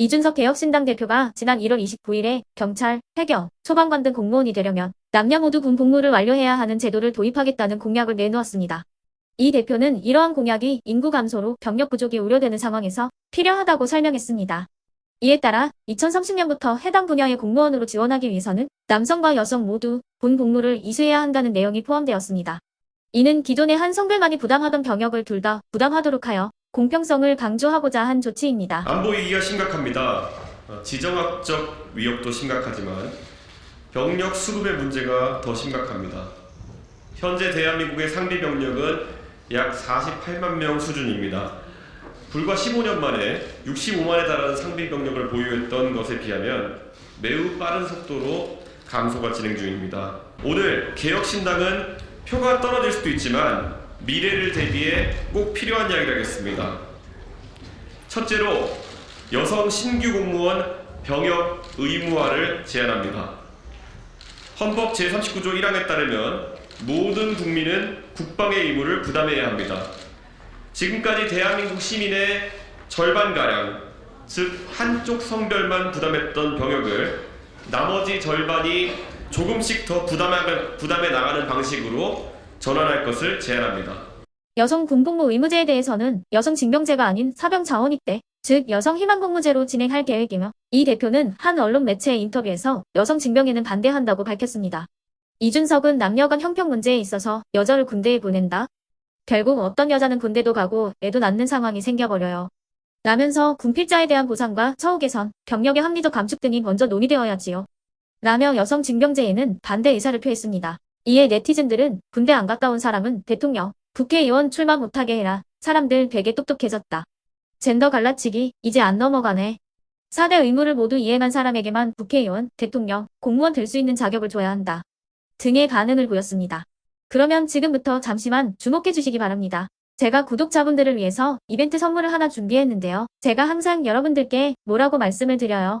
이준석 개혁신당 대표가 지난 1월 29일에 경찰, 해경, 소방관 등 공무원이 되려면 남녀 모두 군 복무를 완료해야 하는 제도를 도입하겠다는 공약을 내놓았습니다. 이 대표는 이러한 공약이 인구 감소로 병력 부족이 우려되는 상황에서 필요하다고 설명했습니다. 이에 따라 2030년부터 해당 분야의 공무원으로 지원하기 위해서는 남성과 여성 모두 군 복무를 이수해야 한다는 내용이 포함되었습니다. 이는 기존의 한 성별만이 부담하던 병역을 둘 다 부담하도록 하여 공평성을 강조하고자 한 조치입니다. 안보 위기가 심각합니다. 어, 지정학적 위협도 심각하지만 병력 수급의 문제가 더 심각합니다. 현재 대한민국의 상비 병력은 약 48만 명 수준입니다. 불과 15년 만에 65만에 달하는 상비 병력을 보유했던 것에 비하면 매우 빠른 속도로 감소가 진행 중입니다. 오늘 개혁신당은 표가 떨어질 수도 있지만 미래를 대비해 꼭 필요한 이야기를 하겠습니다. 첫째로 여성 신규 공무원 병역 의무화를 제안합니다. 헌법 제39조 1항에 따르면 모든 국민은 국방의 의무를 부담해야 합니다. 지금까지 대한민국 시민의 절반가량, 즉 한쪽 성별만 부담했던 병역을 나머지 절반이 조금씩 더 부담해, 부담해 나가는 방식으로 전환할 것을 제안합니다. 여성 군복무 의무제에 대해서는 여성 징병제가 아닌 사병 자원입대, 즉 여성 희망 복무제로 진행할 계획이며 이 대표는 한 언론 매체의 인터뷰에서 여성 징병에는 반대한다고 밝혔습니다. 이준석은 남녀 간 형평 문제에 있어서 여자를 군대에 보낸다. 결국 어떤 여자는 군대도 가고 애도 낳는 상황이 생겨버려요. 라면서 군필자에 대한 보상과 처우 개선, 병력의 합리적 감축 등이 먼저 논의되어야지요. 라며 여성 징병제에는 반대 의사를 표했습니다. 이에 네티즌들은 군대 안온 사람은 대통령, 국회의원 출마 못하게 해라. 사람들 되게 똑똑해졌다. 젠더 갈라치기 이제 안 넘어가네. 4대 의무를 모두 이행한 사람에게만 국회의원, 대통령, 공무원 될 수 있는 자격을 줘야 한다. 등의 반응을 보였습니다. 그러면 지금부터 잠시만 주목해 주시기 바랍니다. 제가 구독자분들을 위해서 이벤트 선물을 하나 준비했는데요. 제가 항상 여러분들께 뭐라고 말씀을 드려요.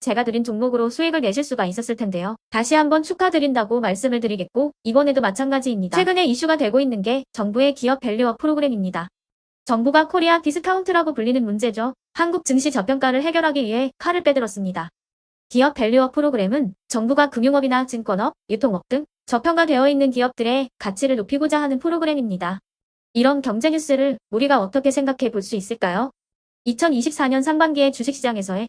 제가 드린 종목으로 수익을 내실 수가 있었을 텐데요. 다시 한번 축하드린다고 말씀을 드리겠고 이번에도 마찬가지입니다. 최근에 이슈가 되고 있는 게 정부의 기업 밸류업 프로그램입니다. 정부가 코리아 디스카운트라고 불리는 문제죠. 한국 증시 저평가를 해결하기 위해 칼을 빼들었습니다. 기업 밸류업 프로그램은 정부가 금융업이나 증권업, 유통업 등 저평가되어 있는 기업들의 가치를 높이고자 하는 프로그램입니다. 이런 경제 뉴스를 우리가 어떻게 생각해 볼 수 있을까요? 2024년 상반기의 주식시장에서의